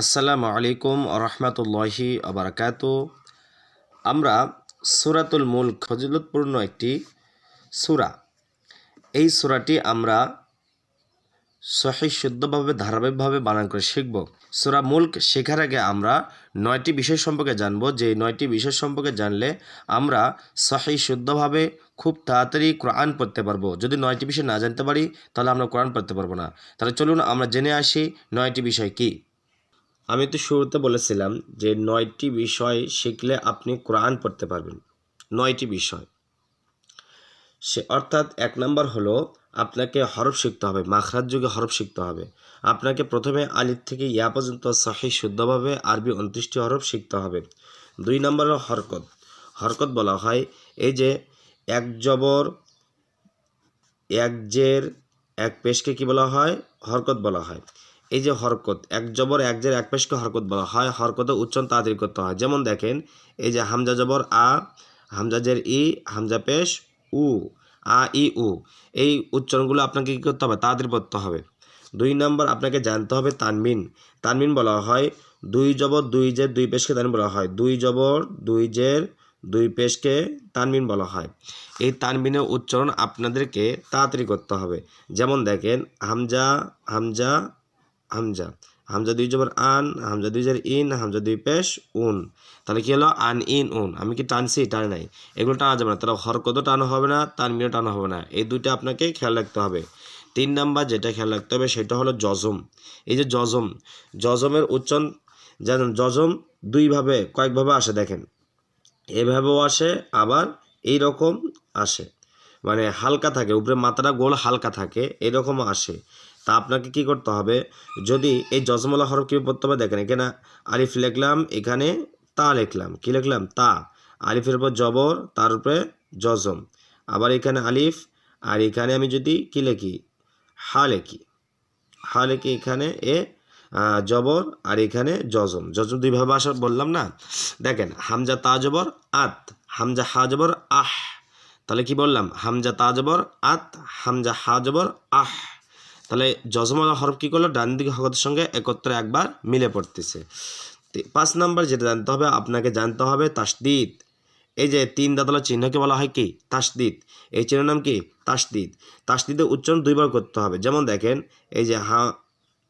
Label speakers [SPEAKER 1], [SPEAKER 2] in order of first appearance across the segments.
[SPEAKER 1] আসসালামু আলাইকুম রহমতুল্লাহি আবরাকাত আমরা সুরাতুল মুল্ক ফজিলতপূর্ণ একটি সূরা। এই সূরাটি আমরা সহি শুদ্ধভাবে, ধারাবাহিকভাবে বানান করে শিখব। সূরা মুল্ক শেখার আগে আমরা নয়টি বিষয় সম্পর্কে জানব। যে নয়টি বিষয় সম্পর্কে জানলে আমরা সহি শুদ্ধভাবে খুব তাড়াতাড়ি কোরআন পড়তে পারব। যদি নয়টি বিষয় না জানতে পারি, তাহলে আমরা কোরআন পড়তে পারব না। তাহলে চলুন আমরা জেনে আসি নয়টি বিষয় কী। আমি তো শুরুতে বলেছিলাম যে নয়টি বিষয় শিখলে আপনি কোরআন পড়তে পারবেন। নয়টি বিষয়। সে অর্থাৎ এক নম্বর হলো আপনাকে হরফ শিখতে হবে, মাখরাজ যুগে হরফ শিখতে হবে। আপনাকে প্রথমে আলিফ থেকে ইয়া পর্যন্ত সহি শুদ্ধভাবে আরবি উনত্রিশটি হরফ শিখতে হবে। দুই নম্বর হরকত। হরকত বলা হয় এই যে এক জবর, এক জের, এক পেশকে কি বলা হয়? হরকত বলা হয়। এই যে হরকত, এক জবর, এক জের, এক পেশকে হরকত বলা হয়। হরকতে উচ্চারণ তাড়াতাড়ি করতে হয়। যেমন দেখেন, এই যে হামজা জবর, আ, হামজা জের, ই, হামজা পেশ, উ, আ, ই, উ। এই উচ্চারণগুলো আপনাকে কী করতে হবে? তাড়াতাড়ি পড়তে হবে। দুই নম্বর আপনাকে জানতে হবে তানমিন। তানমিন বলা হয় দুই জবর, দুই জের, দুই পেশকে তানমিন বলা হয়। দুই জবর, দুই জের, দুই পেশকে তানমিন বলা হয়। এই তানমিনের উচ্চারণ আপনাদেরকে তাড়াতাড়ি করতে হবে। যেমন দেখেন, হামজা হামজা হামজা। হামজা দুই জবর আন, হামজা দুই জের ইন, হামজা দুই পেশ, উন। তাহলে কি হলো? আন, ইন, উন। আমি কি টানছি টান নাই? এগুলো টানা যাবে না। তাহলে হরকতও টানা হবে না তানমিনও টানা হবে না। এই দুইটা আপনাকে খেয়াল রাখতে হবে। তিন নাম্বার যেটা খেয়াল রাখতে হবে, সেটা হলো জজম। এই যে জজম, জজমের উচ্চারণ জানেন, জজম দুইভাবে, কয়েকভাবে আসে দেখেন। এভাবেও আসে, আবার এই রকম আসে। মানে হালকা থাকে, উপরে মাথাটা গোল হালকা থাকে, এরকমও আসে। তা আপনাকে কি করতে হবে? যদি এই জজমলা হরফ কী পড়তে হবে দেখেন এখানে আলিফ লিখলাম, এখানে তা লিখলাম। কি লিখলাম? তা। আলিফের উপর জবর, তার উপরে জজম আবার এখানে আলিফ, আর এখানে আমি যদি কি লিখি? হা লিখি। হা লিখি এখানে এ জবর, আর এখানে জজম জজম দুইভাবে আসা বললাম না? দেখেন, হামজা, তা, জবর, আত। হামজা, হা, জবর, আহ। তাহলে কি বললাম? হামজা, তা, জবর, আত। হামজা, হা, জবর, আহ। তাহলে জজমালা হরফ কী করল? ডান দিকে হরফের সঙ্গে একত্রে একবার মিলে পড়তেছে। পাঁচ নাম্বার যেটা জানতে হবে, আপনাকে জানতে হবে তাসদিদ। এই যে তিন দাতলা চিহ্নকে বলা হয় কি? তাসদিদ। এই চিহ্নের নাম কি? তাসদিদ। তাসদিদের উচ্চারণ দুইবার করতে হবে। যেমন দেখেন, এই যে হা,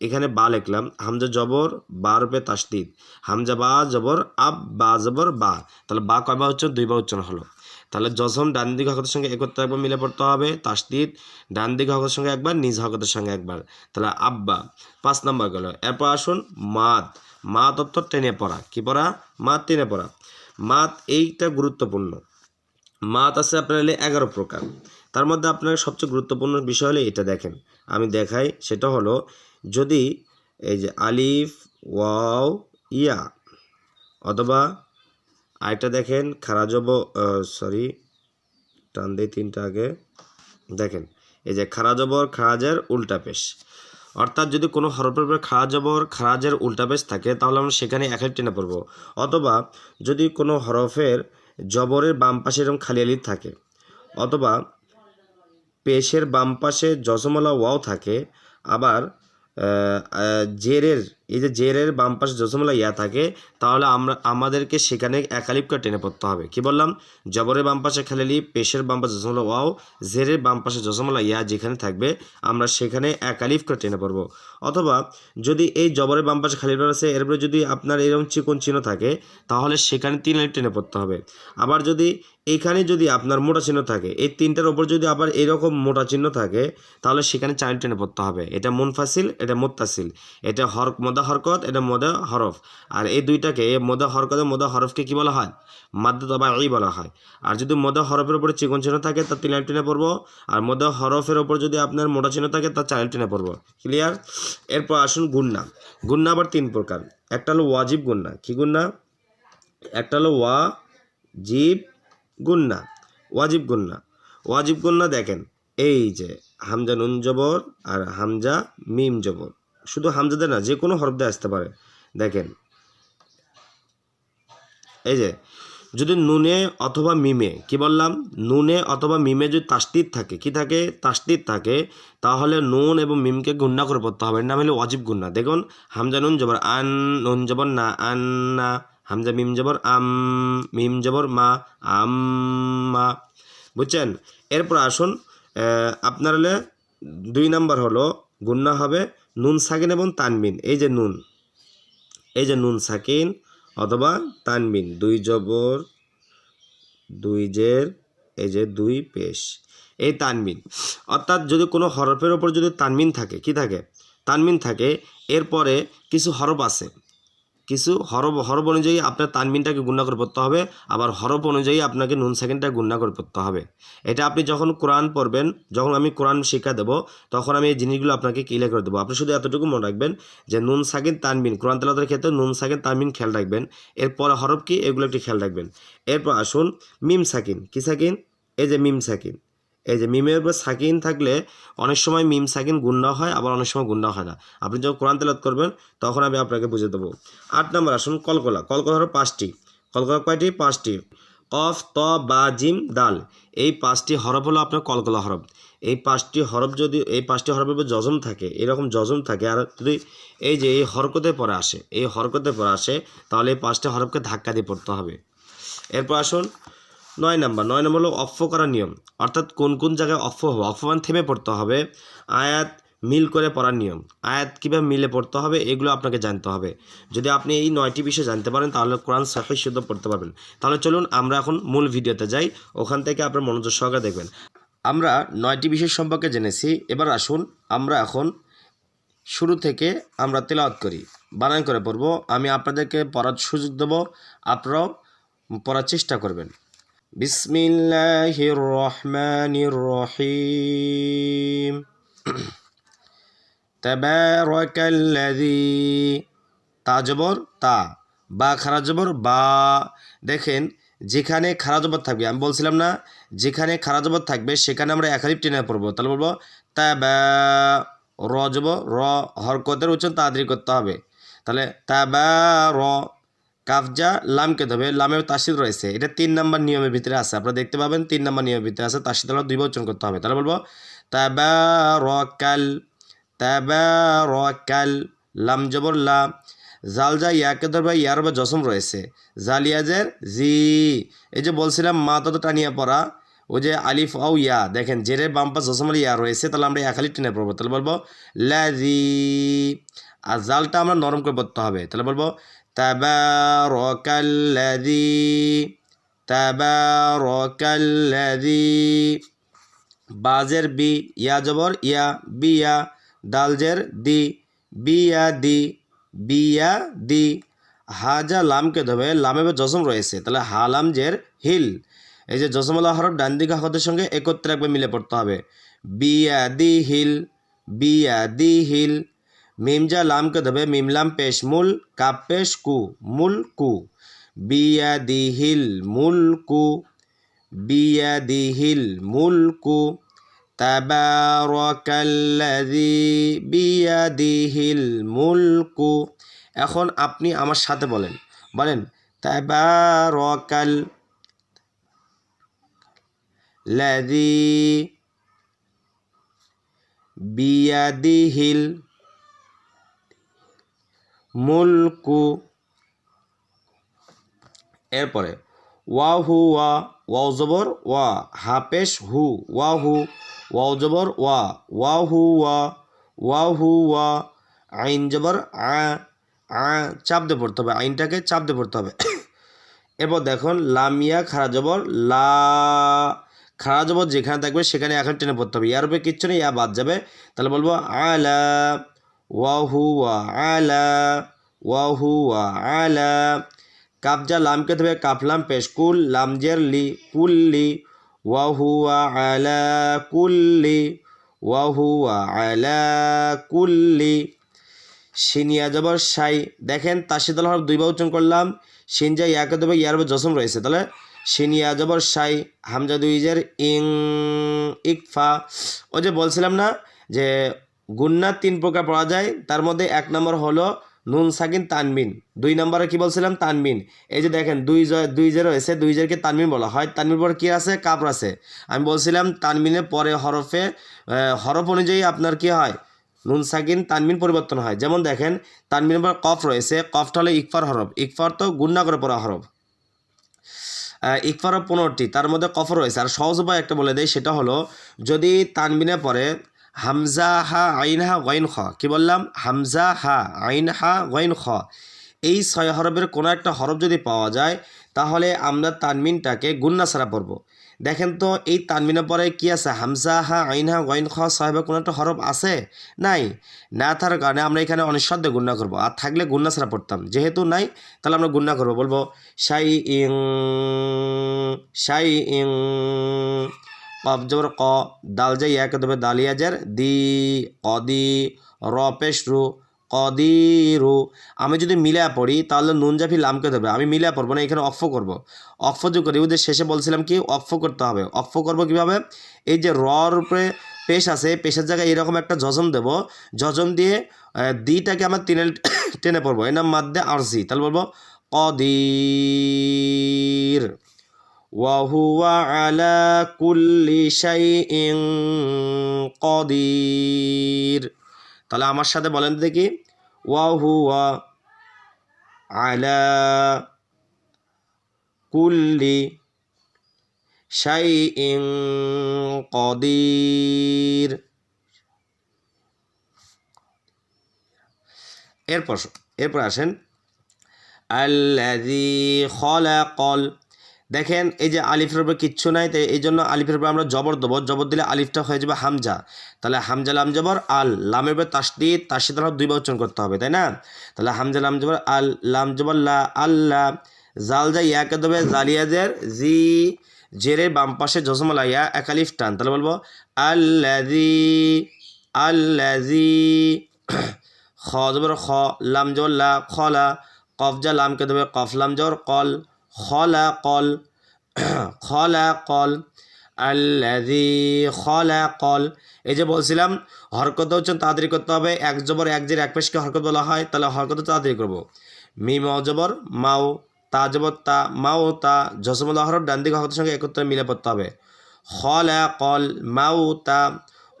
[SPEAKER 1] এখানে বা লিখলাম, হামজা জবর, বা রূপে তাসদিদ। হামজা বা জবর, আব বা জবর, বা। তাহলে বা কয়বার উচ্চারণ? দুইবার উচ্চারণ হলো। তাহলে জজম ডান দিক হকতের সঙ্গে একত্রে একবার মিলে পড়তে হবে তাসদিদ ডান দিক হকতের সঙ্গে একবার, নিজ হকতের সঙ্গে একবার। তাহলে আব্বা, পাঁচ নাম্বার গেল। এরপর আসুন মাদ। মাত অর্থ টেনে পড়া। কি পড়া? মাত টেনে পড়া। মাত এইটা গুরুত্বপূর্ণ। মাত আছে আপনার এগারো প্রকার। তার মধ্যে আপনার সবচেয়ে গুরুত্বপূর্ণ বিষয় হলে এটা দেখেন। আমি দেখাই, সেটা হলো যদি এই যে আলিফ, ওয়াও, ইয়া অথবা আরেকটা দেখেন, খারাজব সরি টান দেই তিনটা আগে। দেখেন, এই যে খারাজবর খারাজের উল্টা পেশ। অর্থাৎ যদি কোনো হরফের উপরে খারাজবর খারাজের উল্টা পেশ থাকে, তাহলে আমরা সেখানে একাই টেনে পড়ব। অথবা যদি কোনো হরফের জবরের বাম পাশে এরকম খালি আলিফ থাকে, অথবা পেশের বাম পাশে জসমলা ওয়াও থাকে, আবার জেরের এই যে জেরের বাম পাশে জসমলা ইয়া থাকে, তাহলে আমরা, আমাদেরকে সেখানে একালিপকে টেনে পড়তে হবে। কি বললাম? জবরের বাম পাশে খালিলি, পেশের বাম পাশে জসমলা ওয়াও, জেরের বাম পাশে জসমলা ইয়া যেখানে থাকবে, আমরা সেখানে একালিফ করে টেনে পড়ব। অথবা যদি এই জবরের বাম পাশে খালি আছে, এরপরে যদি আপনার এরকম চিকন চিহ্ন থাকে, তাহলে সেখানে তিন লাইন টেনে পড়তে হবে। আবার যদি এইখানে যদি আপনার মোটা চিহ্ন থাকে, এই তিনটার ওপর যদি আবার এরকম মোটা চিহ্ন থাকে, তাহলে সেখানে চার টেনে পড়তে হবে। এটা মুনফাসিল, এটা মোত্তাসিল। এটা হর মদা হরকত এটা মদা হরফ। আর এই দুইটাকে মদা হরকত মদা হরফকে কি বলা হয়? মাদ্দ তবা এই বলা হয়। আর যদি মদা হরফের উপরে চিকন চিহ্ন থাকে, তার তিন টেনে পড়ব। আর মদা হরফের ওপর যদি আপনার মোটা চিহ্ন থাকে, তার চার টেনে পড়ব। ক্লিয়ার এরপর আসুন গুন্না। গুন্না আবার তিন প্রকার। একটা হলো ওয়াজিব গুন্না। কি গুন্না? একটা হলো ওয়া জিব গুন্না। ওয়াজিব গুন্না। ওয়াজিব গুন্না দেখেন, এই যে হামজা নুন জবর আর হামজা মিম জবর। শুধু হামজাদের না যে কোনো হরফ দিয়ে আসতে পারে। দেখেন। এই যে, যদি নুনে অথবা মিমে, কি বললাম? নুনে অথবা মিমে যদি তাস্তির থাকে, কি থাকে? তাস্তির থাকে, তাহলে নুন এবং মিমকে গুন্না করে পড়তে হবে। নাম হলো অজীব গুন্না দেখুন, হামজা নুন জবর আন, নুন জবর না, আন, না। হামজা মিম জবর আম, মিম জবর মা, আম, মা। বুঝছেন? এরপর আসুন আপনার দুই নাম্বার হলো গুন্না হবে নুন সাকিন এবং তানবিন। এই যে নুন। এই যে নুন সাকিন অথবা তানবিন। দুই জবর, দুই জের, এই যে দুই পেশ। এই তানবিন। অর্থাৎ যদি কোনো হরফের ওপর যদি তানবিন থাকে, কি থাকে? তানবিন থাকে। এরপরে কিছু হরফ আছে। কিছু হরব হরব অনুযায়ী আপনার তানমিনটাকে গুণা করে পড়তে হবে, আবার হরফ অনুযায়ী আপনাকে নুন সেকেন্ডটা গুণা করে পড়তে হবে। এটা আপনি যখন কোরআন পড়বেন, যখন আমি কোরআন শিক্ষা দেবো, তখন আমি এই জিনিসগুলো আপনাকে ক্লিয়ার করে দেবো। আপনি শুধু এতটুকু মনে রাখবেন যে নুন, সাকিন, তানবিন, কোরআন তেলাতের ক্ষেত্রে নুন, সাকিন, তানবিন খেয়াল রাখবেন। এরপর হরফ কি, এগুলো একটু খেয়াল রাখবেন। এরপর আসুন মিম সাকিন। কি সাকিন? এই যে মিম সাকিন। এই যে মিমের উপর সাকিন থাকলে অনেক সময় মিম সাকিন গুন্না হয়, আবার অনেক সময় গুন্না হয় না। আপনি যখন কোরআন তেলাত করবেন, তখন আমি আপনাকে বুঝে দেবো। আট নম্বর, আসুন কলকলা। কলকলা হলো পাঁচটি। কলকলা কয়টি? পাঁচটি। কফ, ত, বা, জিম, দাল। এই পাঁচটি হরফ হলো আপনার কলকলা হরফ। এই পাঁচটি হরফ যদি, এই পাঁচটি হরফের উপর যজম থাকে, এরকম যজম থাকে, আর যদি এই যে এই হরকতে পরে আসে, এই হরকতে পরে আসে, তাহলে এই পাঁচটি হরফকে ধাক্কা দিয়ে পড়তে হবে। এরপর আসুন নয় নাম্বার, নয় নম্বর হলো অফ করার নিয়ম। অর্থাৎ কোন কোন জায়গায় অফ হবে? অফ মানে থেমে পড়তে হবে। আয়াত মিল করে পড়ার নিয়ম। আয়াত কীভাবে মিলে পড়তে হবে এগুলো আপনাকে জানতে হবে। যদি আপনি এই নয়টি বিষয় জানতে পারেন, তাহলে কোরআন সহি শুদ্ধ পড়তে পারবেন। তাহলে চলুন আমরা এখন মূল ভিডিওতে যাই। ওখান থেকে আপনার মনোযোগ সহকারে দেখবেন। আমরা নয়টি বিষয় সম্পর্কে জেনেছি। এবার আসুন আমরা এখন শুরু থেকে আমরা তেলাওয়াত করি। বানান করে পড়ব। আমি আপনাদেরকে পড়ার সুযোগ দেবো। আপনারাও পড়ার চেষ্টা করবেন। বিসমিল্লাহির রহমানির রহিম তাবারাকাল্লাযী তা জবর, তা। বা খারাজবর বা। দেখেন, যেখানে খারা জবর থাকবে, আমি বলছিলাম না, যেখানে খারা জবর থাকবে, সেখানে আমরা একাধিক টেনে পড়ব। তাহলে বলব তা বা র র হরকতের উচ্চারণ তাড়াতাড়ি করতে হবে। তাহলে তা বা র কাফজা লামকে দেবে লামের তাসিদ রয়েছে। এটা তিন নাম্বার নিয়মের ভিতরে আছে। আপনারা দেখতে পাবেন, তিন নাম্বার নিয়মের ভিতরে আছে তাসিদ হলো দুই উচ্চারণ করতে হবে। তাহলে বলব তা বা র কাল তাবারাকাল, লাম জবর লা, জাল যা ইয়াকে ধরবে, ইয়ার বা জসম রয়েছে। জালিয়াজের জি, এই যে বলছিলাম, মা তত টানিয়া পড়া ও যে আলিফ আউ ইয়া, দেখেন, জেরে বাম পাশ জসম আলী ইয়া রয়েছে, তাহলে আমরা একালি টেনে পড়ব। তাহলে বলব লাজি আর জালটা আমরা নরম করে পড়তে হবে। তাহলে বলব তাবারাকাল্লাযী তাবারাকাল্লাযী। বাজের বি, ইয়া জবর, ইয়া, বিয়া। দালজের দি, বিয়া দি বিয়া দি। হাজা লামকে ধবে লামে জসম রয়েছে। তাহলে হালাম জের, হিল। এই যে জসমলা হরফ ডান দিকে হতের সঙ্গে একত্রে একবার মিলে পড়তে হবে। বিয়া দি, হিল, বিয়া দি, হিল। মিমজা লামকে ধবে মিমলাম পেশ, মূল কাপ পেশ, কু, মূল কু। বিয়া দি হিল মূল কু। বিয়াদিহিল মুলকু তাবারাকাল্লাযী, বিয়াদিহিল মুলকু এখন আপনি আমার সাথে বলেন বলেন তাবারাকাল লাযী বিয়াদিহিল মুলকু। এরপরে ওয়া হু, ওয়া, ওয়াও জবর, ওয়া, হাপেশ হু, ওয়া হু, ওয়াও জবর, ওয়া ওয়া হু, ওয়া ওয়া হু, ওয়া, আইন জবর, আ আ চাপ দিয়ে পড়তে হবে, আইনটাকে চাপ দিয়ে পড়তে হবে। এরপর দেখুন, লামিয়া খারা জবর, লা, খারা জবর যেখানে থাকবে সেখানে এখন টেনে পড়তে হবে। ইয়ার উপরে কিচ্ছু নেই, ইয়া বাদ যাবে। তাহলে বলব, আলা ওয়া হু ওয়া আলা। কাবজা লামকে দেবে কাফলাম পেশ কুল লামজের লি, কুল্লি। ওয়াহুয়া আলা কুল্লি, ওয়াহুয়া আলা কুল্লি। সিনিয়া জবর সাই, দেখেন তাসিদুল হরফ দুইবার উচ্চারণ করলাম। সিনজা ইয়াকে দেবে ইয়ার জসম রয়েছে। তাহলে সিনিয়া জবর সাই, হামজা দুইজের ইং, ইকফা। ও যে বলছিলাম না, যে গুন্না তিন প্রকার পড়া যায়। তার মধ্যে এক নম্বর হলো নুন, সাকিন, তানমিন। দুই নম্বরে কি বলছিলাম? তানমিন। এই যে দেখেন, দুই জ- দুই যে রয়েছে দুই জেরকে তানমিন বলা হয়। তানমিন পরে কী আছে? কাপ আছে। আমি বলছিলাম, তানমিনের পরে হরফে হরফ অনুযায়ী আপনার কি হয়? নুন, সাকিন, তানমিন পরিবর্তন হয়। যেমন দেখেন, তানমিনের পর কফ রয়েছে। কফটা হলো ইকফার হরফ। ইকফার তো গুন্না করে পড়া হরফ। ইকফার পনেরোটি। তার মধ্যে কফ রয়েছে। আর সহজ উপায় একটা বলে দেয় সেটা হলো, যদি তানমিনের পরে হামজা হা আইন হা গইন খ। কি বললাম? হামজা হা আইন হা গইন খ। এই ছয় হরফের কোনো একটা হরফ যদি পাওয়া যায়, তাহলে আমরা তানমিনটাকে গুন্না ছাড়া পড়ব। দেখেন তো, এই তানমিনের পরে কি আছে? হামজা হা আইন হা গইন খ সাহেবের কোনো একটা হরফ আছে? নাই। না থাকার কারণে আমরা এখানে অনিঃশব্দে গুন্না করব। আর থাকলে গুন্না পড়তাম। যেহেতু নাই, তাহলে আমরা গুন্না করব। বলব সাই ইং সাই ইং জবর ক, দাল যে ইয়াকে দেবে দালিয়াজের দি, কদি, র পেশ রু কদিরু। আমি যদি মিলা পড়ি, তাহলে নুন জাফি লামকে দেবে। আমি মিলা পড়ব না, এখানে অক্ফ করব। অক্ফ যে করি, ওদের শেষে বলছিলাম কি অক্ফ করতে হবে। অক্ফ করব কীভাবে? এই যে রর উপরে পেশ আছে, পেশের জায়গায় এরকম একটা যজম দেব। যজম দিয়ে দিটাকে আমার টেনে টেনে পড়ব। এর নাম মাদ্দে আরজি। তাহলে বলব কদির। وهو على كل شيء قدير তাহলে আমার সাথে বলেন তো দেখি ওয়াহুয়া আলা কুল্লি শাইইন কদির এরপর এরপর আসেন আল্লাযী খলাকল দেখেন, এই যে আলিফের উপরে কিচ্ছু নাই তাই এই জন্য আলিফের উপরে আমরা জবর দেবো। জবর দিলে আলিফটা হয়ে যাবে হামজা। তাহলে হামজা, লাম, জবর, আল। লামের উপরে তাসদি তাসদিদ হরফ দুইবার উচ্চারণ করতে হবে, তাই না? তাহলে হামজা, লাম, জবর, আল, লাম, জবর, লা আল্লাহ জাল যা ইয়াকে দেবে জালিয়াদের জি, জেরের বাম পাশে জসমলা ইয়া, এক আলিফ টান। তাহলে বলব আল্লাজি আল্লাজি খ, জবর, খ, লাম, জবর, লা খলা কফ যা লামকে দেবে, কফ, লাম, জবর, কল। খলা কল খলা কল আল্লাজি খলা কল এই যে বলছিলাম, হরকত হচ্ছে তাড়াতাড়ি করতে হবে। এক জবর, এক জের, এক পেশকে হরকত বলা হয়, তাহলে হরকত তাড়াতাড়ি করব। মিম অজবর মাও, তা জবর, তা মাও, তা জসমুল্লাহ হরফ, ডান দিকে হরকতের সঙ্গে একত্রে মিলে পড়তে হবে। খলা কল মাও, তা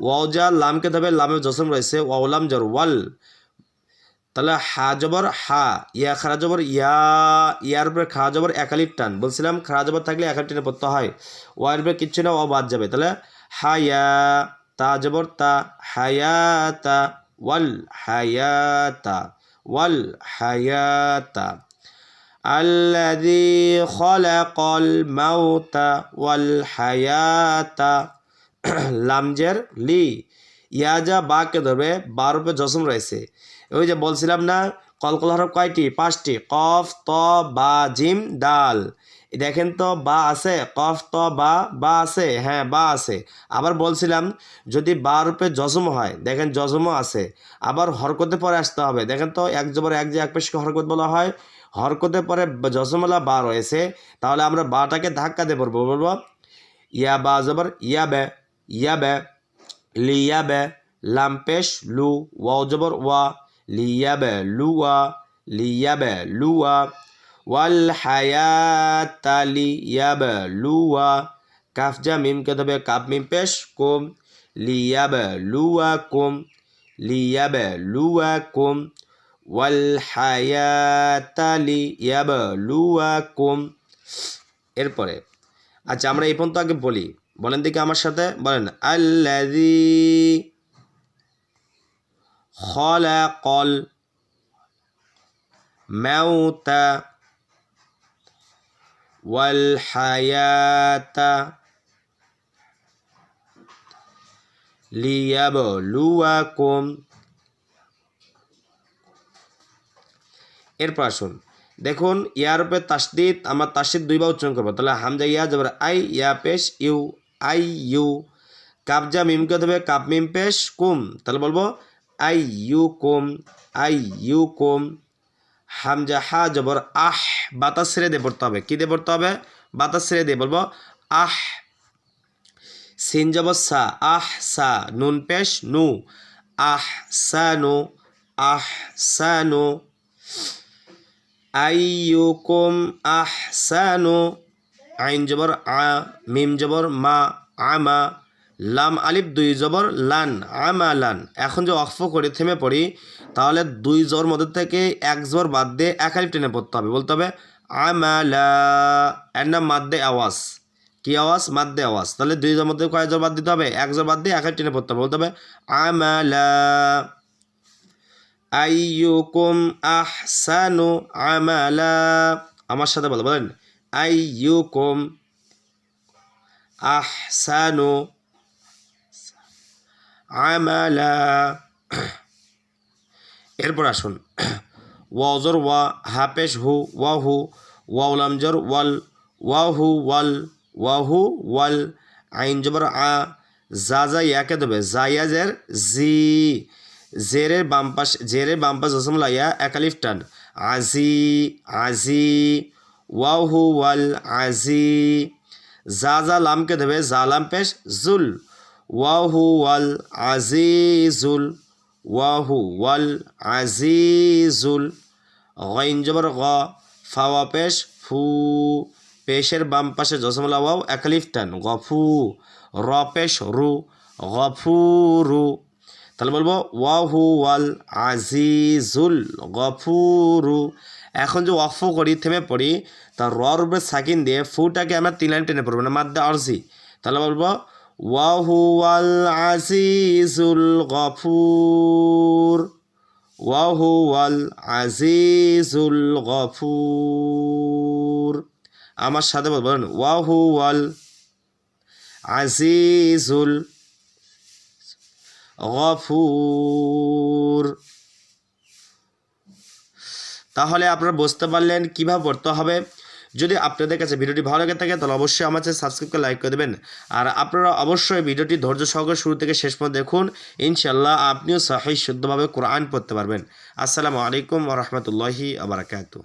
[SPEAKER 1] ওয়াজা লামকে দেবে লামে জসম রয়েছে ওয়াউলাম জর, ওয়াল। তাহলে হা জবর হা ইয়া খারা জবর ইয়া ইয়ার উপরে খা জবর একালিপ টান বলছিলাম খারা জবর থাকলে একালিপ টেনে পড়তে হয় ওয়ার উপরে কিচ্ছু না ও বাদ যাবে তাহলে হায়া তা জবর তা হায়াতা ওয়াল হায়াতা ওয়াল হায়াতা الذي خلق الموت والحياة লামজের লি ইয়াজা বাকে ধরবে বার উপরে জসম রয়েছে ওই যে বলছিলাম না, কলকল হরফ কয়টি? পাঁচটি। কফ, ত, বা, জিম, ডাল। দেখেন তো, বা আছে। কফ, ত, বা বা আছে। হ্যাঁ বা আছে। আবার বলছিলাম, যদি বা রূপে জজম হয়, দেখেন জজমও আছে। আবার হরকতে পরে আসতে হবে। দেখেন তো, এক জবর এক যে এক পেশকে হরকত বলা হয়, হরকতে পরে জজমলা বা রয়েছে। তাহলে আমরা বাটাকে ধাক্কা দিয়ে পড়ব। বলব, ইয়া বা জবর, ইয়া বে ইয়া বে লিয়া বে, লাম, পেশ, লু ওয়া জবর, ওয়া। লিয়া বে লুয়া লিয়া বে লুয়া ওয়াল হায়াতা লিয়া বে লুয়া কাফ যা মিম কে দেবে কাপ মিম পেশ কুম লিয়া বে লুয়া কুম লিয়া কুম ওয়াল হায়াতা লিয়া বে লুয়া কুম এরপরে আচ্ছা আমরা এই পর্যন্ত আগে বলি। বলেন দেখি আমার সাথে। বলেন, আল্লাযী মাউতা ওয়াল হায়াতা লিয়াবলুয়াকুম এরপর আসুন। দেখুন, ইয়ার উপরে তাসদিদ, আমার তাসদিদ দুইবার উচ্চারণ করব। তাহলে হামজা ইয়া যাবার আই, ইয়া পেশ, ইউ, আই, ইউ। কাবজা মিমকে দেবে কাপ, মিম, পেশ, কুম। তাহলে বলব আই ইউ কুম আই ইউ কুম হামজা হা জবর আহ, বাতাস ছেড়ে দিয়ে পড়তে হবে। কী দিয়ে পড়তে হবে? বাতাস ছেড়ে দিয়ে বলব আহ। সিন জবর সা, আহ সা, নুন পেশ, নু। আহ সা, নু। আহ সা, নু। আইয়ুকুম আহসানু আইন জবর আ, মিম জবর মা আমা লাম আলিফ দুই জবর, লান আমা লান এখন যে অক্ফ করে থেমে পড়ি, তাহলে দুই জবর মধ্যে থেকে এক জবর বাদ দিয়ে এক আলিফ টেনে পড়তে হবে। বলতে হবে, আমালা। এর নাম মাদ্দে আওয়াজ। কি আওয়াজ? মাদ্দে আওয়াজ। তাহলে দুই জবর মধ্যে কয় জবর বাদ দিতে হবে? এক জবর বাদ দিয়ে এক টেনে পড়তে হবে। বলতে হবে, আমালা। আইয়ুকুম আহসানু আমালা। আমার সাথে বলো, বলেন, আইয়ুকুম আহসানু আমালা। এরপর আসুন। ওয়াজর ওয়া হাপেশ হু, ওয়া হু ওয়াউলামজর ওয়াল, ওয়া হু, ওয়াল ওয়াহু ওয়াল, আইন জবর আ যা যা ইয়াকে দেবে। জায়াজের জি, জেরের বাম পাশ, জেরের বাম পাশ জসমলা ইয়া একালিফ টান। আজি আজি ওয়াহু ওয়াল আজি যা যা লামকে দেবে। যা লাম, পেশ, জুল। ওয়াহু ওয়াল আজিজুল, ওয়াহু ওয়াল আজিজুল। গইন জবর গ, ফাওয়া পেশ, ফু। পেশের বাম পাশে জসমলা ওয়াও একালিফ টান। গফু, র পেশ, রু। গফুরু তাহলে বলব ওয়াহু ওয়াল আজিজুল গফুরু এখন যে ওয়াফু করি, থেমে পড়ি তার রর সাকিন দিয়ে ফুটাকে আমরা তিন লাইন টেনে পড়ব না মাদ্দা আরজি। তাহলে বলব ওয়াহু ওয়াল আজিজুল গফুর। ওয়াহু ওয়াল আজিজুল গফুর। আমার সাথে বলবেন ওয়াহু ওয়াল আজিজুল গফুর। তাহলে আপনারা বুঝতে পারলেন কীভাবে পড়তে হবে। যদি আপনাদের কাছে ভিডিওটি ভালো লাগে থাকে, তাহলে অবশ্যই আমার চ্যানেল সাবস্ক্রাইব করে লাইক করে দেবেন। আর আপনারা অবশ্যই ভিডিওটি ধৈর্য সহকারে শুরু থেকে শেষ পর্যন্ত দেখুন। ইনশাল্লাহ আপনিও সাহি, শুদ্ধভাবে কোরআন পড়তে পারবেন। আসসালামু আলাইকুম রহমতুল্লাহি আবরাকাতু